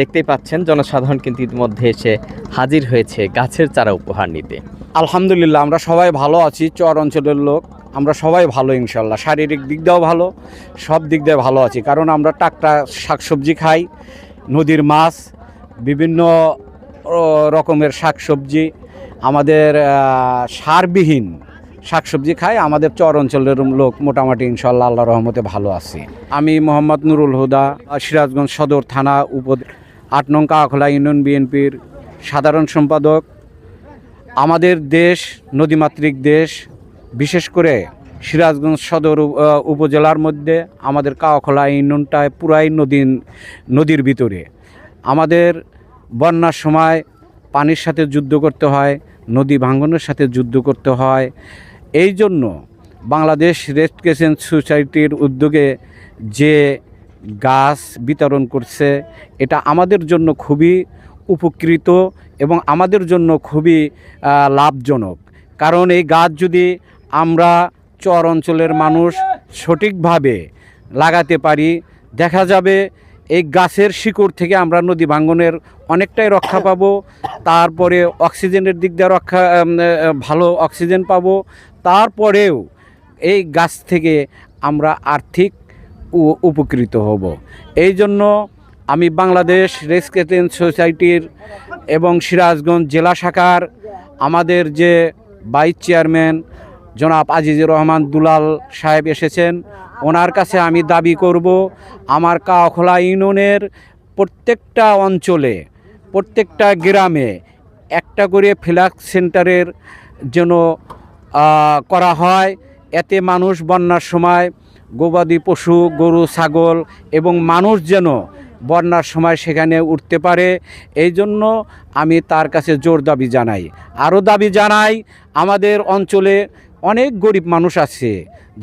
দেখতেই পাচ্ছেন, জনসাধারণ কিন্তু ইতিমধ্যে এসে হাজির হয়েছে গাছের চারা উপহার নিতে। আলহামদুলিল্লাহ, আমরা সবাই ভালো আছি, চর অঞ্চলের লোক, আমরা সবাই ভালো ইনশাল্লাহ শারীরিক দিক দিয়েও ভালো, সব দিক দিয়ে ভালো আছি। কারণ আমরা টাটকা শাকসবজি খাই, নদীর মাছ, বিভিন্ন রকমের শাকসবজি, আমাদের সারবিহীন শাকসবজি খাই, আমাদের চর অঞ্চলের লোক মোটামুটি ইনশাল্লাহ আল্লাহ রহমতে ভালো আছি। আমি মোহাম্মদ নুরুল হুদা, সিরাজগঞ্জ সদর থানা উপ আট নং কাকলা ইউনিয়ন বিএনপির সাধারণ সম্পাদক, আমাদের দেশ, নদীমাতৃক দেশ, বিশেষ করে সিরাজগঞ্জ সদর উপজেলার মধ্যে আমাদের কাওয়াখোলা ইউনিয়নটায় পুরাই নদী নদীর ভিতরে। আমাদের বন্যার সময় পানির সাথে যুদ্ধ করতে হয়, নদী ভাঙ্গনের সাথে যুদ্ধ করতে হয়। এই জন্য বাংলাদেশ ক্রিসেন্ট সোসাইটির উদ্যোগে যে গাছ বিতরণ করছে, এটা আমাদের জন্য খুবই উপকৃত এবং আমাদের জন্য খুবই লাভজনক। কারণ এই গাছ যদি আমরা চর অঞ্চলের মানুষ সঠিকভাবে লাগাতে পারি, দেখা যাবে এই গাছের শিকড় থেকে আমরা নদী ভাঙ্গনের অনেকটাই রক্ষা পাবো, তারপরে অক্সিজেনের দিক দিয়ে রক্ষা ভালো অক্সিজেন পাবো, তারপরেও এই গাছ থেকে আমরা আর্থিক উপকৃত হব। এই জন্য আমি বাংলাদেশ রেসকেটেন সোসাইটির এবং সিরাজগঞ্জ জেলা শাখার আমাদের যে ভাইস চেয়ারম্যান জনাব আজিজুর রহমান দুলাল সাহেব এসেছেন, ওনার কাছে আমি দাবি করব, আমার কাওখোলা ইউনিয়নের প্রত্যেকটা অঞ্চলে, প্রত্যেকটা গ্রামে একটা করে ফ্ল্যাক্স সেন্টারের জন্য করা হয়। এতে মানুষ বন্যার সময় গবাদি পশু, গরু, ছাগল এবং মানুষ যেন বন্যার সময় সেখানে উঠতে পারে, এই জন্য আমি তার কাছে জোর দাবি জানাই। আরও দাবি জানাই, আমাদের অঞ্চলে অনেক গরিব মানুষ আছে,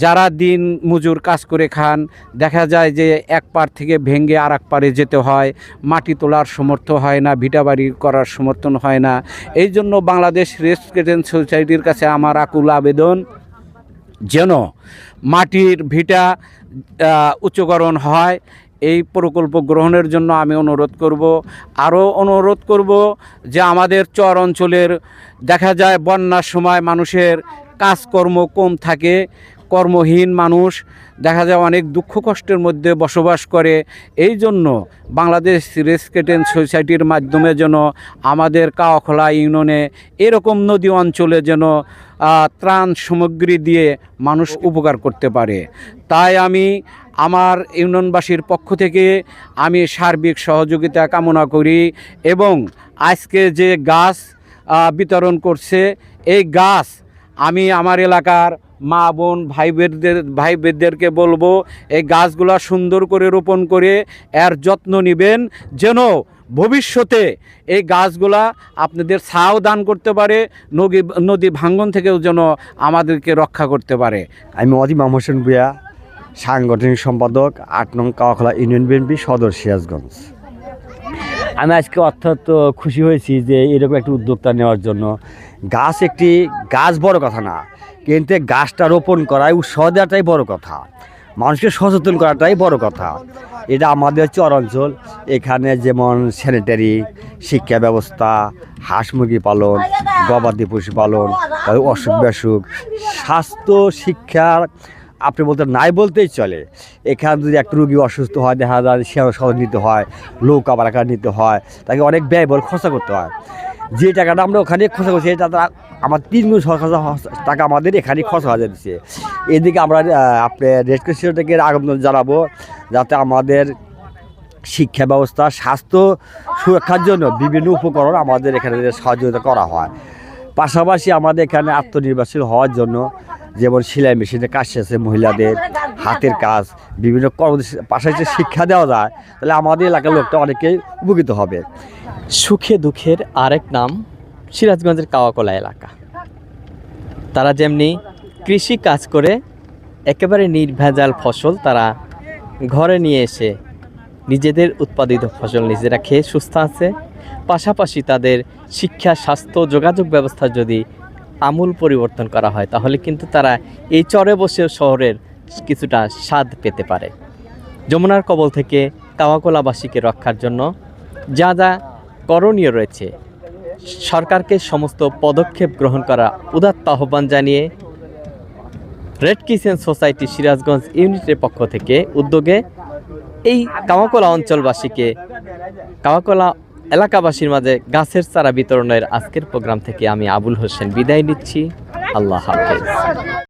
যারা দিন মজুর কাজ করে খান। দেখা যায় যে এক পার থেকে ভেঙে আর এক পারে যেতে হয়, মাটি তোলার সমর্থ হয় না ভিটাবাড়ি করার সমর্থন হয় না। এই জন্য বাংলাদেশ রেস্টুরেন্ট সোসাইটির কাছে আমার আকুল আবেদন, যেন মাটির ভিটা উচ্চকরণ হয়। এই প্রকল্প গ্রহণের জন্য আমি অনুরোধ করব। আরও অনুরোধ করব যে আমাদের চর অঞ্চলের দেখা যায় বন্যার সময় মানুষের কাজকর্ম কম থাকে। কর্মহীন মানুষ দেখা যায় অনেক দুঃখ কষ্টের মধ্যে বসবাস করে। এই জন্য বাংলাদেশ রেসকেটেন সোসাইটির মাধ্যমে যেন আমাদের কাওয়াখোলা ইউনিয়নে এরকম নদী অঞ্চলে যেন ত্রাণ সামগ্রী দিয়ে মানুষ উপকার করতে পারে। তাই আমি আমার ইউনিয়নবাসীর পক্ষ থেকে আমি সার্বিক সহযোগিতা কামনা করি এবং আজকে যে গাছ বিতরণ করছে, এই গাছ আমি আমার এলাকার মা, বোন ভাই বোনদের ভাই বেদদেরকে বলব, এই গাছগুলা সুন্দর করে রোপণ করে এর যত্ন নেবেন, যেন ভবিষ্যতে এই গাছগুলা আপনাদের ছাও দান করতে পারে, নদী নদী ভাঙ্গন থেকেও যেন আমাদেরকে রক্ষা করতে পারে। আমি অজিমাম হোসেন ভুয়া সাংগঠনিক সম্পাদক, আট নং কাওয়াখলা ইউনিয়ন বিএনপি, সদর সিরাজগঞ্জ। আমি আজকে অর্থাৎ খুশি হয়েছি যে এরকম একটি উদ্যোক্তা নেওয়ার জন্য। গাছ একটি গাছ বড় কথা না, কিন্তু গাছটা রোপণ করাই উৎসাহ দেওয়াটাই বড় কথা, মানুষকে সচেতন করাটাই বড় কথা। এটা আমাদের চর অঞ্চল, এখানে যেমন স্যানিটারি শিক্ষা ব্যবস্থা, হাঁস মুরগি পালন, গবাদি পশু পালন অসুখ বিসুখ, স্বাস্থ্য, শিক্ষার আপনি বলতে নাই বলতেই চলে। এখানে যদি একটা রুগী অসুস্থ হয়, দেখা যায় সেবা সদর নিতে হয়, লোক আবার নিতে হয়, তাকে অনেক ব্যয়বহুল খরচা করতে হয়। যে টাকাটা আমরা ওখানে খরচা করছি তো আমার তিন গুণ সরকার টাকা আমাদের এখানে খরচা হয়ে যাচ্ছে। এদিকে আমরা আপনি রেড ক্রিসেন্টকে আবেদন জানাব, যাতে আমাদের শিক্ষা ব্যবস্থা, স্বাস্থ্য সুরক্ষার জন্য বিভিন্ন উপকরণ আমাদের এখানে সহযোগিতা করা হয়। পাশাপাশি আমাদের এখানে আত্মনির্ভরশীল হওয়ার জন্য যেমন সেলাই মেশিনে কাজ আছে মহিলাদের হাতের কাজ, বিভিন্ন কর্ম পাশাপাশি শিক্ষা দেওয়া যায়, তাহলে আমাদের এলাকার লোকটা অনেকেই উপকৃত হবে। সুখে দুঃখের আরেক নাম সিরাজগঞ্জের কাওয়াকলা এলাকা। তারা যেমনি কৃষি কাজ করে, একেবারে নির্ভেজাল ফসল তারা ঘরে নিয়ে এসে নিজেদের উৎপাদিত ফসল নিজেরা খেয়ে সুস্থ আছে। পাশাপাশি তাদের শিক্ষা, স্বাস্থ্য, যোগাযোগ ব্যবস্থা যদি আমূল পরিবর্তন করা হয়, তাহলে কিন্তু তারা এই চরে বসে শহরের কিছুটা স্বাদ পেতে পারে। যমুনার কবল থেকে কাওয়াকোলাবাসীকে রক্ষার জন্য যা যা করণীয় রয়েছে, সরকারকে সমস্ত পদক্ষেপ গ্রহণ করা উদাত্ত আহ্বান জানিয়ে রেড কিচেন সোসাইটি সিরাজগঞ্জ ইউনিটের পক্ষ থেকে উদ্যোগে এই কামাকলা অঞ্চলবাসীকে কামাকলা এলাকাবাসীর মাঝে গাছের চারা বিতরণের আজকের প্রোগ্রাম থেকে আমি আবুল হোসেন বিদায় নিচ্ছি। আল্লাহ হাফেজ।